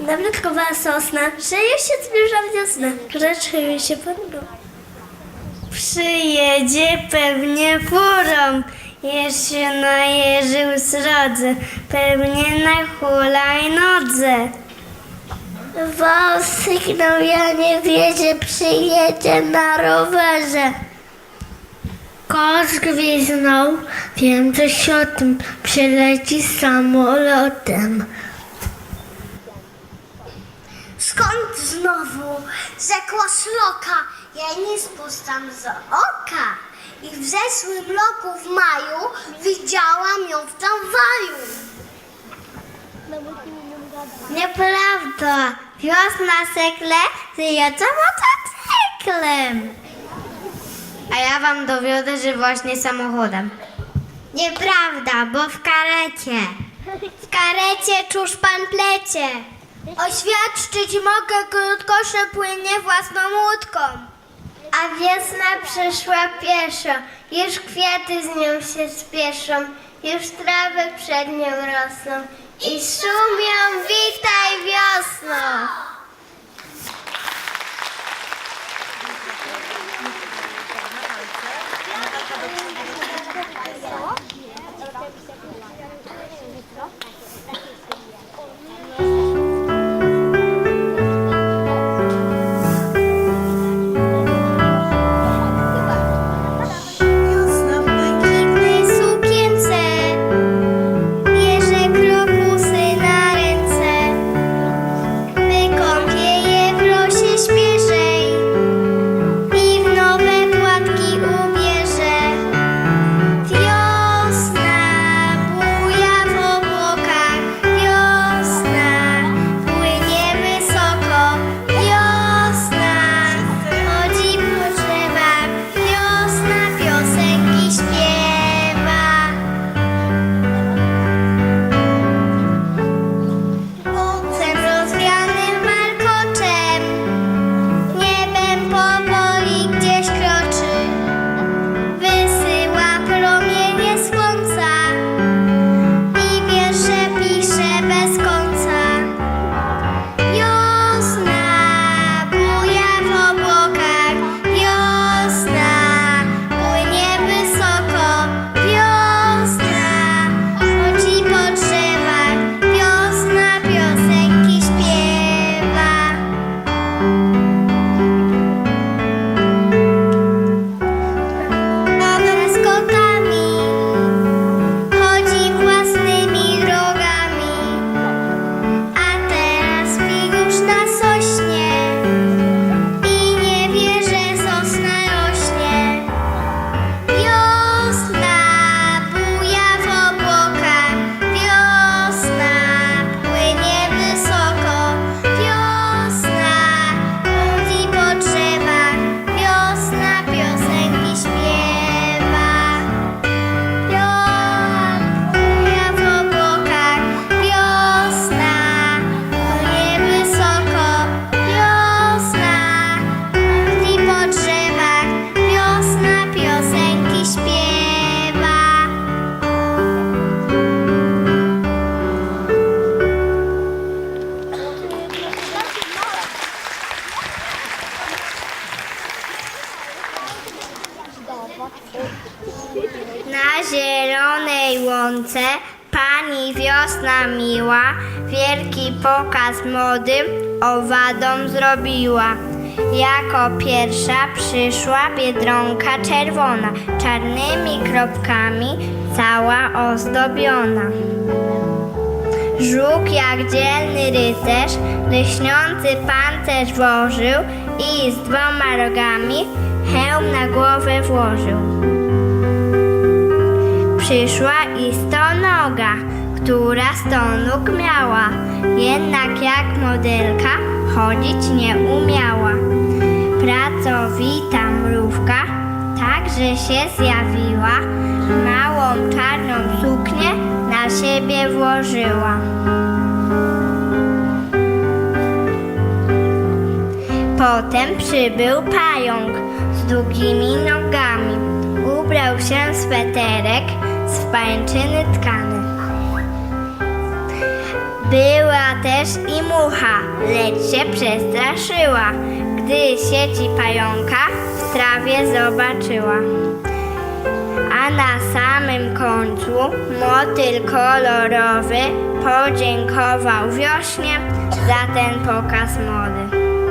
Nawrotkowa sosna, już się zbliża wiosna, krzeczy się go. Przyjedzie pewnie furą, jeszcze najeżył srodze, pewnie na hulajnodze. Wał sygnał, ja nie wierzę, przyjedzie na rowerze. Kosz gwiznął, wiem coś o tym, przyleci samolotem. Skąd znowu? Rzekła szloka, ja nie spuszczam z oka. I w zeszłym roku w maju widziałam ją w tramwaju. Nieprawda, wiosna sekle zjeżdża motocyklem. A ja wam dowiodę, że właśnie samochodem. Nieprawda, bo w karecie. W karecie czuż pan plecie. Oświadczyć mogę, krótko, że płynie własną łódką. A wiosna przyszła pieszo, już kwiaty z nią się spieszą, już trawy przed nią rosną i szumią, witaj wiosno. Na zielonej łące pani wiosna miła wielki pokaz mody owadom zrobiła. Jako pierwsza przyszła biedronka czerwona, czarnymi kropkami cała ozdobiona. Żuk jak dzielny rycerz, lśniący pancerz włożył i z dwoma rogami hełm na głowę włożył. Przyszła i stonoga, która sto nóg miała, jednak jak modelka chodzić nie umiała. Pracowita mrówka także się zjawiła, małą czarną suknię na siebie włożyła. Potem przybył pająk długimi nogami. Ubrał się w sweterek z pańczyny tkany. Była też i mucha, lecz się przestraszyła, gdy sieci pająka w trawie zobaczyła. A na samym końcu motyl kolorowy podziękował wiośnie za ten pokaz mody.